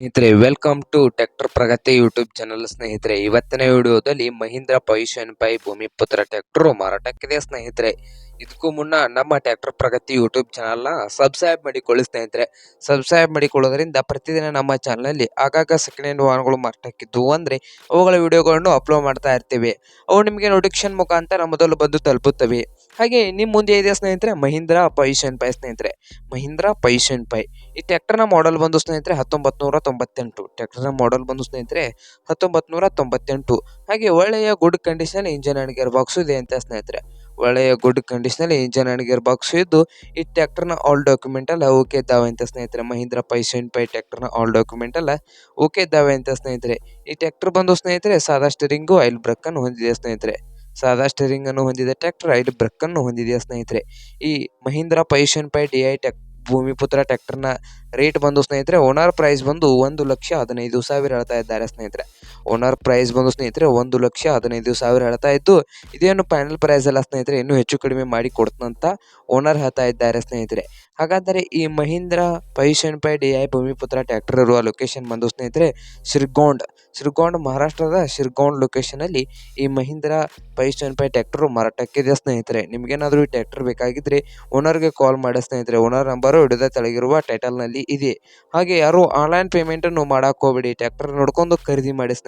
ಸ್ನೇಹಿತರೆ welcome to tractor Pragati YouTube channel ಸ್ನೇಹಿತರೆ. ಇವತ್ತಿನ ವಿಡಿಯೋದಲ್ಲಿ ಮಹೀಂದ್ರ ಪೊಸಿಷನ್ ಪೈ ಭೂಮಿಪುತ್ರ ಟ್ರ್ಯಾಕ್ಟರ್ ಮಾರಾಟಕ್ಕಿದೆ ಸ್ನೇಹಿತರೆ. ಇದಕ್ಕೂ ಮುನ್ನ ನಮ್ಮ ಟ್ರ್ಯಾಕ್ಟರ್ ಪ್ರಗತಿ ಯೂಟ್ಯೂಬ್ ಚಾನಲ್ನ ಸಬ್ಸ್ಕ್ರೈಬ್ ಮಾಡಿಕೊಳ್ಳಿ ಸ್ನೇಹಿತರೆ. ಸಬ್ಸ್ಕ್ರೈಬ್ ಮಾಡಿಕೊಳ್ಳೋದ್ರಿಂದ ಪ್ರತಿದಿನ ನಮ್ಮ ಚಾನಲಲ್ಲಿ ಆಗಾಗ ಸೆಕೆಂಡ್ ಹ್ಯಾಂಡ್ ವಾಹನಗಳು ಮಾರಾಟಕ್ಕಿದ್ದು ಅಂದರೆ ಅವುಗಳ ವಿಡಿಯೋಗಳನ್ನು ಅಪ್ಲೋಡ್ ಮಾಡ್ತಾ ಇರ್ತೀವಿ. ಅವು ನಿಮಗೆ ನೋಟಿಫಿಕೇಶನ್ ಮುಖಾಂತರ ಮೊದಲು ಬಂದು ತಲುಪುತ್ತವೆ. ಹಾಗೆ ನಿಮ್ಮ ಮುಂದೆ ಇದೆ ಸ್ನೇಹಿತರೆ ಮಹೀಂದ್ರ ಪೈಶನ್ ಪೈ ಸ್ನೇಹಿತರೆ. ಮಹೀಂದ್ರ ಪೈಶನ್ ಪೈ. ಈ ಟ್ಯಾಕ್ಟರ್ನ ಮಾಡೆಲ್ ಬಂದು ಸ್ನೇಹಿತರೆ ಹತ್ತೊಂಬತ್ತು ನೂರ ತೊಂಬತ್ತೆಂಟು ಟ್ಯಾಕ್ಟರ್ನ ಮಾಡೆಲ್ ಬಂದು ಸ್ನೇಹಿತರೆ ಹತ್ತೊಂಬತ್ತು ನೂರ ತೊಂಬತ್ತೆಂಟು ಹಾಗೆ ಒಳ್ಳೆಯ good condition engine and gear box ಇದೆ ಅಂತ ಸ್ನೇಹಿತರೆ. ಒಳ್ಳೆಯ ಗುಡ್ ಕಂಡೀಷನಲ್ಲಿ ಇಂಜನ್ ಅಂಡ್ ಗೇರ್ ಬಾಕ್ಸ್ ಇದ್ದು ಈ ಟ್ಯಾಕ್ಟರ್ನ ಆಲ್ ಡಾಕ್ಯುಮೆಂಟ್ ಅಲ್ಲ ಓಕೆ ಇದ್ದಾವೆ ಅಂತ ಸ್ನೇಹಿತರೆ. ಮಹೀಂದ್ರ ಪೈಸೆಂಟ್ ಪೈ ಟ್ಯಾಕ್ಟರ್ನ ಆಲ್ ಡಾಕ್ಯುಮೆಂಟ್ ಅಲ್ಲ ಓಕೆ ಇದ್ದಾವೆ ಅಂತ ಸ್ನೇಹಿತರೆ. ಈ ಟ್ಯಾಕ್ಟರ್ ಬಂದು ಸ್ನೇಹಿತರೆ ಸಾದಾ ಸ್ಟರಿಂಗು ಆಯಿಲ್ ಬ್ರಕ್ ಅನ್ನು ಹೊಂದಿದೆ ಸ್ನೇಹಿತರೆ. ಸಾದಾ ಸ್ಟೇರಿಂಗ್ ಅನ್ನು ಹೊಂದಿದೆ. ಟ್ರ್ಯಾಕ್ಟರ್ ಐದು ಬ್ರೇಕ್ ಅನ್ನು ಹೊಂದಿದೆ ಸ್ನೇಹಿತರೆ. ಈ ಮಹೀಂದ್ರ ಪೈಷನ್ ಪೈ ಡಿ ಐ ಟೆಕ್ ಭೂಮಿಪುತ್ರ ಟ್ರ್ಯಾಕ್ಟರ್ನ ರೇಟ್ ಬಂದು ಸ್ನೇಹಿತರೆ ಓನರ್ ಪ್ರೈಸ್ ಬಂದು ಒಂದು ಲಕ್ಷ ಹದಿನೈದು ಸಾವಿರ ಹೇಳ್ತಾ ಇದ್ದಾರೆ ಸ್ನೇಹಿತರೆ. ಓನರ್ ಪ್ರೈಸ್ ಬಂದು ಸ್ನೇಹಿತರೆ, ಒಂದು ಲಕ್ಷ ಹದಿನೈದು ಸಾವಿರ ಹೇಳ್ತಾ ಇದ್ದು, ಇದೇನು ಫೈನಲ್ ಪ್ರೈಸ್ ಅಲ್ಲ ಸ್ನೇಹಿತರೆ, ಇನ್ನೂ ಹೆಚ್ಚು ಕಡಿಮೆ ಮಾಡಿ ಕೊಡ್ತಂತ ಓನರ್ ಹೇಳ್ತಾ ಇದ್ದಾರೆ ಸ್ನೇಹಿತರೆ. ಹಾಗಾದರೆ ಈ ಮಹೀಂದ್ರ ಪೈಶನ್ ಪೈ ಡಿ ಐ ಭೂಮಿಪುತ್ರ ಟ್ರ್ಯಾಕ್ಟರ್ ಇರುವ ಲೊಕೇಶನ್ ಬಂದು ಸ್ನೇಹಿತರೆ ಶಿರ್ಗೋಂಡ್ ಶಿರ್ಗೋಂಡ್ ಮಹಾರಾಷ್ಟ್ರದ ಶಿರ್ಗೋಂಡ್ ಲೊಕೇಶನಲ್ಲಿ ಈ ಮಹೀಂದ್ರ ಪೈಶನ್ ಪೈ ಟ್ರ್ಯಾಕ್ಟರ್ ಮಾರಾಟಕ್ಕಿದೆ ಸ್ನೇಹಿತರೆ. ನಿಮಗೇನಾದರೂ ಈ ಟ್ರ್ಯಾಕ್ಟರ್ ಬೇಕಾಗಿದ್ದರೆ ಓನರ್ಗೆ ಕಾಲ್ ಮಾಡಿ ಸ್ನೇಹಿತರೆ ಓನರ್ ನಂಬರು ಹಿಡಿದ ತೆಳಗಿರುವ ಟೈಟಲ್ನಲ್ಲಿ ಇದೆ. ಹಾಗೆ ಯಾರು ಆನ್ಲೈನ್ ಪೇಮೆಂಟನ್ನು ಮಾಡಕ್ಕೆ ಟ್ಯಾಕ್ಟರ್ ನೋಡ್ಕೊಂಡು ಖರೀದಿ ಮಾಡಿ ಸ್ನೇಹಿತರೆ.